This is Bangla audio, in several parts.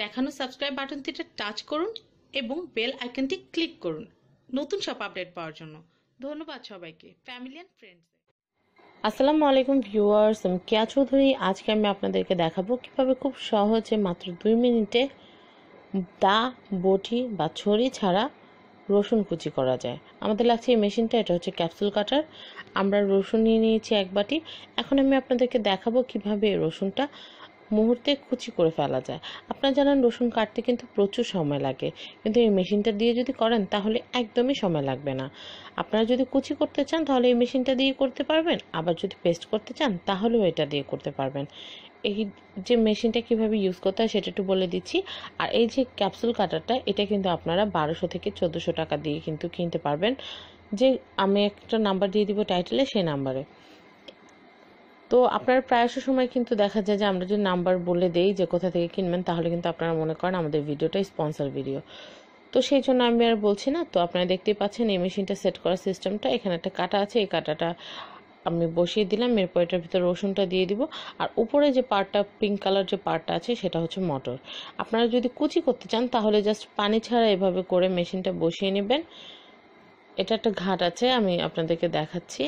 দেখানো সাবস্ক্রাইব বাটনটিতে টাচ করুন এবং বেল আইকনটি ক্লিক করুন। নতুন সব আপডেট পাওয়ার জন্য। ধন্যবাদ সবাইকে। ফ্যামিলি অ্যান্ড ফ্রেন্ডস আসসালামু আলাইকুম ভিউয়ার্স আমি কেয়া চৌধুরী। আজকে আমি আপনাদেরকে দেখাবো কীভাবে খুব সহজে মাত্র দুই মিনিটে দা, বটি বা ছড়ি ছাড়া রসুন কুচি করা যায়। আমাদের লাগছে এই মেশিনটা, এটা হচ্ছে ক্যাপসুল কাটার আমরা রসুন নিয়ে নিয়েছি এক বাটি। এখন আমি আপনাদেরকে দেখাবো কীভাবে রসুনটা মুহূর্তে কুচি করে ফেলা যায়। আপনারা জানেন রসুন কাটতে কিন্তু প্রচুর সময় লাগে। কিন্তু এই মেশিনটা দিয়ে যদি করেন, তাহলে একদমই সময় লাগবে না। আপনারা যদি কুচি করতে চান, তাহলে এই মেশিনটা দিয়ে করতে পারবেন। আবার যদি পেস্ট করতে চান, তাহলেও এটা দিয়ে করতে পারবেন। এই যে মেশিনটা কীভাবে ইউজ করতে হয়, সেটা একটু বলে দিচ্ছি। আর এই যে ক্যাপসুল কাটারটা, এটা কিন্তু আপনারা বারোশো থেকে চোদ্দোশো টাকা দিয়ে কিন্তু কিনতে পারবেন। যে আমি একটা নাম্বার দিয়ে দিব টাইটেলে সেই নাম্বারে তো আপনারা প্রায়শ সময় কিন্তু দেখা যায় যে আমরা যদি নাম্বার বলে দেই যে কোথা থেকে কিনবেন, তাহলে কিন্তু আপনারা মনে করেন আমাদের ভিডিওটা স্পন্সর ভিডিও। তো সেই জন্য আমি আর বলছি না, তো আপনারা দেখতেই পাচ্ছেন এই মেশিনটা সেট করার সিস্টেমটা। এখানে একটা কাটা আছে, এই কাটাটা আমি বসিয়ে দিলাম, এরপর এটার ভিতরে রসুনটা দিয়ে দিব। আর উপরে যে পার্টটা পিঙ্ক কালার যে পার্টটা আছে, সেটা হচ্ছে মটর। আপনারা যদি কুচি করতে চান, তাহলে জাস্ট পানি ছাড়া এভাবে করে মেশিনটা বসিয়ে নেবেন। এটা একটা ঘাট আছে, আমি আপনাদেরকে দেখাচ্ছি।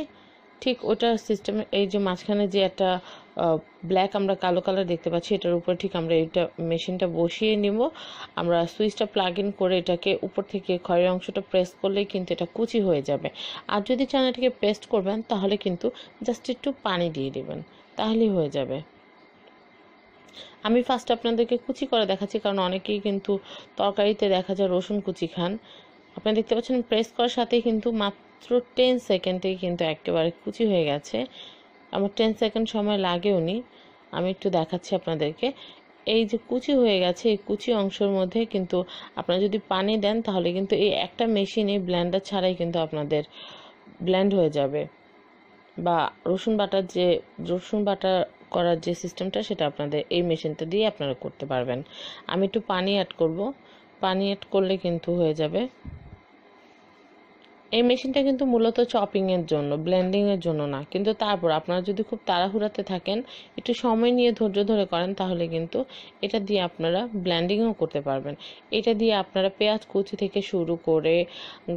ঠিক ওটা সিস্টেমে এই যে মাঝখানে যে একটা ব্ল্যাক আমরা কালো কালার দেখতে পাচ্ছি, এটার উপরে ঠিক আমরা এটা মেশিনটা বসিয়ে নিব। আমরা সুইচটা প্লাগ ইন করে এটাকে উপর থেকে খয়ের অংশটা প্রেস করলেই কিন্তু এটা কুচি হয়ে যাবে। আর যদি চান এটাকে পেস্ট করবেন, তাহলে কিন্তু জাস্ট একটু পানি দিয়ে দেবেন, তাহলেই হয়ে যাবে। আমি ফার্স্ট আপনাদেরকে কুচি করে দেখাচ্ছি, কারণ অনেকেই কিন্তু তরকারিতে দেখা যায় রসুন কুচি খান। আপনারা দেখতে পাচ্ছেন প্রেস করার সাথেই কিন্তু মাত্র টেন সেকেন্ডেই কিন্তু একেবারে কুচি হয়ে গেছে। আমার টেন সেকেন্ড সময় লাগেও নি। আমি একটু দেখাচ্ছি আপনাদেরকে। এই যে কুচি হয়ে গেছে, এই কুচি অংশের মধ্যে কিন্তু আপনারা যদি পানি দেন, তাহলে কিন্তু এই একটা মেশিনে ব্ল্যান্ডার ছাড়াই কিন্তু আপনাদের ব্ল্যান্ড হয়ে যাবে। বা রসুন বাটার যে, রসুন বাটা করার যে সিস্টেমটা সেটা আপনাদের এই মেশিনটা দিয়ে আপনারা করতে পারবেন। আমি একটু পানি অ্যাড করব। পানি অ্যাড করলে কিন্তু হয়ে যাবে। এই মেশিনটা কিন্তু মূলত চপিংয়ের জন্য ব্লেন্ডিংয়ের জন্য না। কিন্তু তারপর আপনারা যদি খুব তাড়াহুড়াতে থাকেন, একটু সময় নিয়ে ধৈর্য ধরে করেন, তাহলে কিন্তু এটা দিয়ে আপনারা ব্লেন্ডিংও করতে পারবেন। এটা দিয়ে আপনারা পেঁয়াজ কুচি থেকে শুরু করে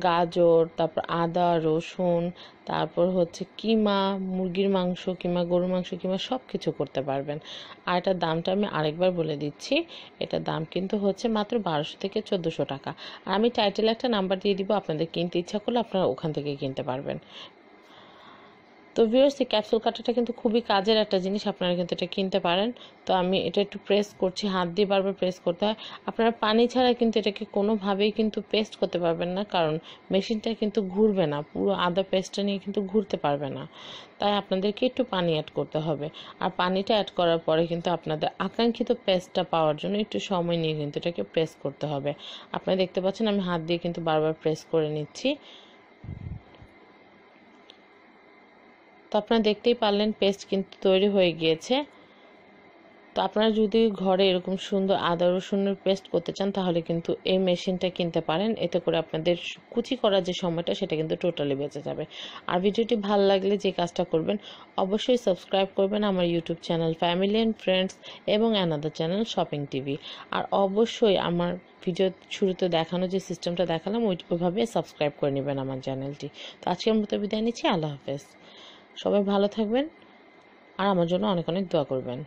গাজর, তারপর আদা, রসুন তারপর হচ্ছে কিমা, মুরগির মাংস কিমা, গরুর মাংস কিমা সব কিছু করতে পারবেন। আর এটার দামটা আমি আরেকবার বলে দিচ্ছি। এটার দাম কিন্তু হচ্ছে মাত্র বারোশো থেকে চোদ্দোশো টাকা। আর আমি টাইটেল একটা নাম্বার দিয়ে দিব, আপনাদের কিনতে ইচ্ছা করলে আপনারা ওখান থেকে কিনতে পারবেন। তো ভিউয়ার্স এই ক্যাপসুল কাটাটা কিন্তু খুবই কাজের একটা জিনিস, আপনারা কিন্তু এটা কিনতে পারেন। তো আমি এটা একটু প্রেস করছি, হাত দিয়ে বারবার প্রেস করতে হয়। আপনারা পানি ছাড়া কিন্তু এটাকে কোনোভাবেই কিন্তু পেস্ট করতে পারবেন না, কারণ মেশিনটা কিন্তু ঘুরবে না, পুরো আদা পেস্টটা নিয়ে কিন্তু ঘুরতে পারবে না। তাই আপনাদেরকে একটু পানি অ্যাড করতে হবে। আর পানিটা অ্যাড করার পরে কিন্তু আপনাদের আকাঙ্ক্ষিত পেস্টটা পাওয়ার জন্য একটু সময় নিয়ে কিন্তু এটাকে প্রেস করতে হবে। আপনারা দেখতে পাচ্ছেন, আমি হাত দিয়ে কিন্তু বারবার প্রেস করে নিচ্ছি। তো আপনারা দেখতেই পারলেন পেস্ট কিন্তু তৈরি হয়ে গিয়েছে। তো আপনারা যদি ঘরে এরকম সুন্দর আদা, রসুনের পেস্ট করতে চান, তাহলে কিন্তু এই মেশিনটা কিনতে পারেন। এতে করে আপনাদের কুচি করার যে সময়টা, সেটা কিন্তু টোটালি বেঁচে যাবে। আর ভিডিওটি ভালো লাগলে যে কাজটা করবেন, অবশ্যই সাবস্ক্রাইব করবেন আমার YouTube channel family and friends এবং অ্যানাদার চ্যানেল শপিং টিভি আর অবশ্যই আমার ভিডিও শুরুতে দেখানো যে সিস্টেমটা দেখালাম, ওইভাবে সাবস্ক্রাইব করে নেবেন আমার চ্যানেলটি তো আজকের মতো বিদায় নিচ্ছি, আল্লাহ হাফেজ। সবাই ভালো থাকবেন আর আমার জন্য অনেক অনেক দোয়া করবেন।